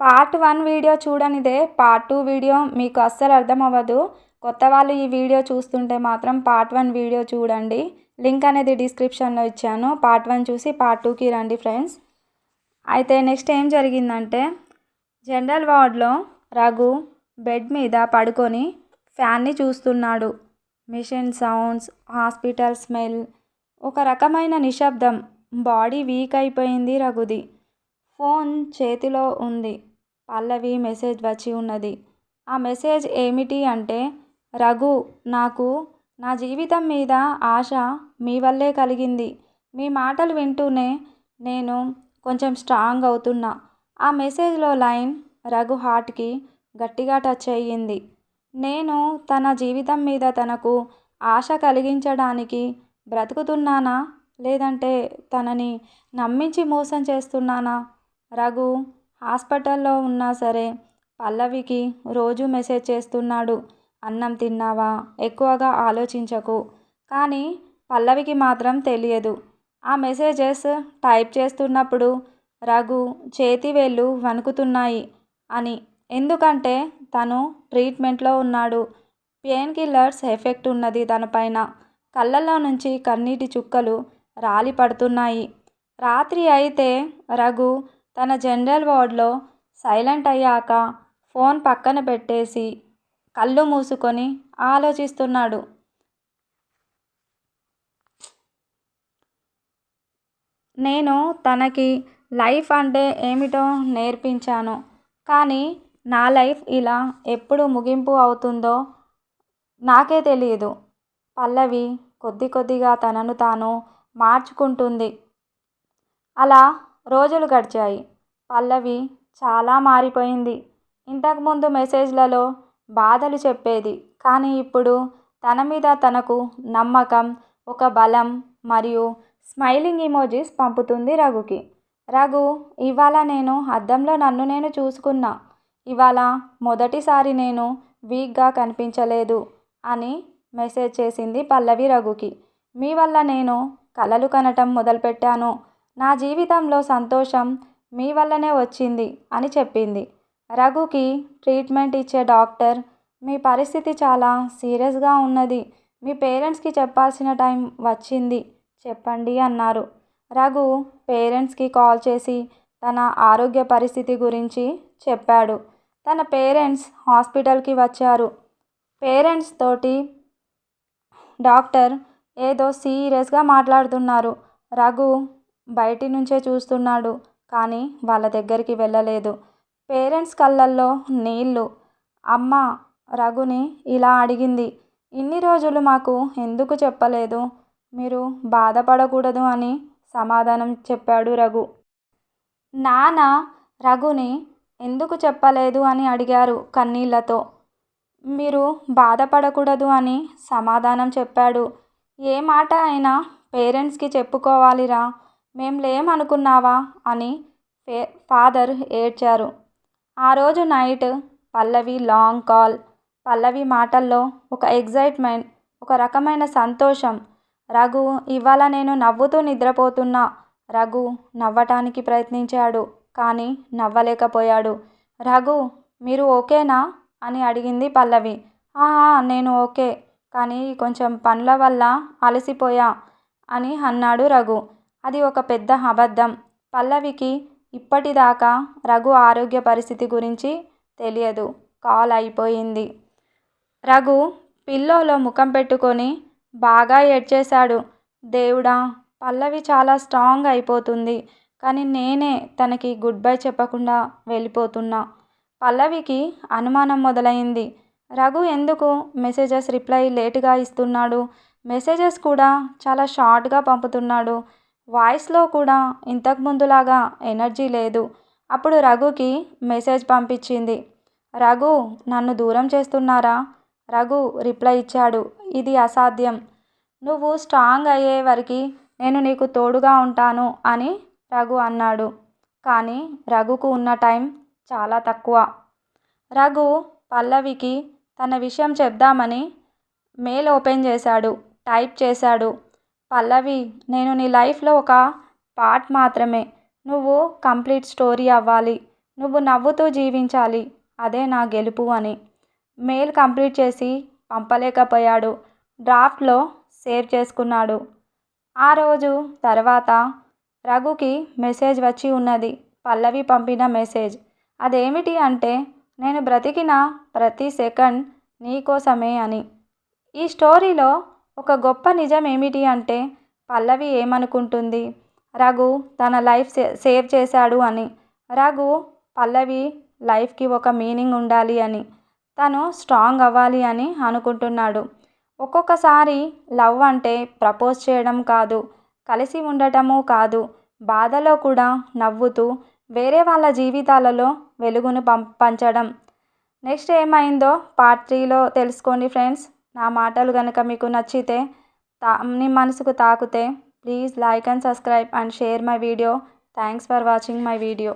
Part one video చూడనిదే part two video మీకు అస్సలు అర్థం అవ్వదు కొత్త వాళ్ళు ఈ వీడియో చూస్తుంటే మాత్రం పార్ట్ వన్ వీడియో చూడండి. లింక్ అనేది డిస్క్రిప్షన్లో ఇచ్చాను. పార్ట్ వన్ చూసి పార్ట్ టూకి రండి ఫ్రెండ్స్. అయితే నెక్స్ట్ ఏం జరిగిందంటే జనరల్ వార్డ్లో రఘు బెడ్ మీద పడుకొని ఫ్యాన్ని చూస్తున్నాడు. మిషన్ సౌండ్స్ హాస్పిటల్ స్మెల్ ఒక రకమైన నిశ్శబ్దం. బాడీ వీక్ అయిపోయింది రఘుది. ఫోన్ చేతిలో ఉంది. పల్లవి మెసేజ్ వచ్చి ఉన్నది. ఆ మెసేజ్ ఏమిటి అంటే రఘు నాకు నా జీవితం మీద ఆశ మీ వల్లే కలిగింది. మీ మాటలు వింటూనే నేను కొంచెం స్ట్రాంగ్ అవుతున్నా. ఆ మెసేజ్లో లైన్ రఘు హార్ట్కి గట్టిగా టచ్ అయ్యింది. నేను తన జీవితం మీద తనకు ఆశ కలిగించడానికి బ్రతుకుతున్నానా? లేదంటే తనని నమ్మించి మోసం చేస్తున్నానా? రఘు హాస్పిటల్లో ఉన్నా సరే పల్లవికి రోజు మెసేజ్ చేస్తున్నాడు. అన్నం తిన్నావా? ఎక్కువగా ఆలోచించకు. కానీ పల్లవికి మాత్రం తెలియదు. ఆ మెసేజెస్ టైప్ చేస్తున్నప్పుడు రఘు చేతి వేళ్ళు వణుకుతున్నాయి అని. ఎందుకంటే తను ట్రీట్మెంట్లో ఉన్నాడు. పెయిన్ కిల్లర్స్ ఎఫెక్ట్ ఉన్నది తనపైన. కళ్ళల్లో నుంచి కన్నీటి చుక్కలు రాలి పడుతున్నాయి రాత్రి అయితే రఘు తన జనరల్ వార్డ్లో సైలెంట్ అయ్యాక ఫోన్ పక్కన పెట్టేసి కళ్ళు మూసుకొని ఆలోచిస్తున్నాడు. నేను తనకి లైఫ్ అంటే ఏమిటో నేర్పించాను కానీ నా లైఫ్ ఇలా ఎప్పుడు ముగింపు అవుతుందో నాకే తెలియదు. పల్లవి కొద్ది కొద్దిగా తనను తాను మార్చుకుంటుంది. అలా రోజులు గడిచాయి. పల్లవి చాలా మారిపోయింది. ఇంతకుముందు మెసేజ్లలో బాధలు చెప్పేది. కానీ ఇప్పుడు తన మీద తనకు నమ్మకం ఒక బలం మరియు స్మైలింగ్ ఇమోజీస్ పంపుతుంది రఘుకి. రఘు ఇవాళ నేను అద్దంలో నన్ను నేను చూసుకున్నా. ఇవాళ మొదటిసారి నేను వీక్గా కనిపించలేదు అని మెసేజ్ చేసింది పల్లవి రఘుకి. మీ వల్ల నేను కలలు కనటం మొదలుపెట్టాను. నా జీవితంలో సంతోషం మీ వల్లనే వచ్చింది అని చెప్పింది. రఘుకి ట్రీట్మెంట్ ఇచ్చే డాక్టర్ మీ పరిస్థితి చాలా సీరియస్గా ఉన్నది. మీ పేరెంట్స్కి చెప్పాల్సిన టైం వచ్చింది చెప్పండి అన్నారు. రఘు పేరెంట్స్కి కాల్ చేసి తన ఆరోగ్య పరిస్థితి గురించి చెప్పాడు. తన పేరెంట్స్ హాస్పిటల్కి వచ్చారు. పేరెంట్స్ తోటి డాక్టర్ ఏదో సీరియస్గా మాట్లాడుతున్నారు. రఘు బయటి నుంచే చూస్తున్నాడు. కానీ వాళ్ళ దగ్గరికి వెళ్ళలేదు. పేరెంట్స్ కళ్ళల్లో నీళ్ళు. అమ్మ రఘుని ఇలా అడిగింది. ఇన్ని రోజులు మాకు ఎందుకు చెప్పలేదు? మీరు బాధపడకూడదు అని సమాధానం చెప్పాడు రఘు. నాన్న రఘుని ఎందుకు చెప్పలేదు అని అడిగారు కన్నీళ్ళతో. మీరు బాధపడకూడదు అని సమాధానం చెప్పాడు. ఏ మాట అయినా పేరెంట్స్కి చెప్పుకోవాలిరా. మేం లేమనుకున్నావా? అని ఫే ఫాదర్ ఏడ్చారు. ఆ రోజు night Pallavi long call. Pallavi మాటల్లో ఒక ఎగ్జైట్మెంట్ ఒక రకమైన సంతోషం. రఘు ఇవాళ నేను నవ్వుతూ నిద్రపోతున్నా. రఘు నవ్వటానికి ప్రయత్నించాడు కానీ నవ్వలేకపోయాడు. రఘు మీరు ఓకేనా? అని అడిగింది పల్లవి. ఆహా నేను ఓకే కానీ కొంచెం పనుల వల్ల అలసిపోయా అని అన్నాడు రఘు. అది ఒక పెద్ద అబద్ధం. పల్లవికి ఇప్పటిదాకా రఘు ఆరోగ్య పరిస్థితి గురించి తెలియదు. కాల్ అయిపోయింది. రఘు పిల్లోలో ముఖం పెట్టుకొని బాగా ఏడ్చేశాడు. దేవుడా పల్లవి చాలా స్ట్రాంగ్ అయిపోతుంది. కానీ నేనే తనకి గుడ్ బై చెప్పకుండా వెళ్ళిపోతున్నా. పల్లవికి అనుమానం మొదలైంది. రఘు ఎందుకు మెసేజెస్ రిప్లై లేటుగా ఇస్తున్నాడు? మెసేజెస్ కూడా చాలా షార్ట్గా పంపుతున్నాడు. వాయిస్లో కూడా ఇంతకు ముందులాగా ఎనర్జీ లేదు. అప్పుడు రఘుకి మెసేజ్ పంపించింది. రఘు నన్ను దూరం చేస్తున్నారా? రఘు రిప్లై ఇచ్చాడు. ఇది అసాధ్యం. నువ్వు స్ట్రాంగ్ అయ్యే వరకు నేను నీకు తోడుగా ఉంటాను అని రఘు అన్నాడు. కానీ రఘుకు ఉన్న టైం చాలా తక్కువ. రఘు పల్లవికి తన విషయం చెప్దామని మెయిల్ ఓపెన్ చేశాడు. టైప్ చేశాడు. పల్లవి నేను నీ లైఫ్లో ఒక పార్ట్ మాత్రమే. నువ్వు కంప్లీట్ స్టోరీ అవ్వాలి. నువ్వు నవ్వుతూ జీవించాలి. అదే నా గెలుపు అని. మెయిల్ కంప్లీట్ చేసి పంపలేకపోయాడు. డ్రాఫ్ట్లో సేవ్ చేసుకున్నాడు. ఆ రోజు తర్వాత రఘుకి మెసేజ్ వచ్చి ఉన్నది. పల్లవి పంపిన మెసేజ్. అదేమిటి అంటే నేను బ్రతికిన ప్రతి సెకండ్ నీకోసమే అని. ఈ స్టోరీలో ఒక గొప్ప నిజం ఏమిటి అంటే పల్లవి ఏమనుకుంటుంది? రఘు తన లైఫ్ సేవ్ చేశాడు అని. రఘు పల్లవి లైఫ్కి ఒక మీనింగ్ ఉండాలి అని. తను స్ట్రాంగ్ అవ్వాలి అని అనుకుంటున్నాడు. ఒక్కొక్కసారి లవ్ అంటే ప్రపోజ్ చేయడం కాదు కలిసి ఉండటము కాదు బాధలో కూడా నవ్వుతూ వేరే వాళ్ళ జీవితాలలో వెలుగును పం పంచడం. నెక్స్ట్ ఏమైందో పార్ట్ త్రీలో తెలుసుకోండి ఫ్రెండ్స్. నా మాటలు కనుక మీకు నచ్చితే తా మీ మనసుకు తాకితే please like and subscribe and share my video. Thanks for watching my video.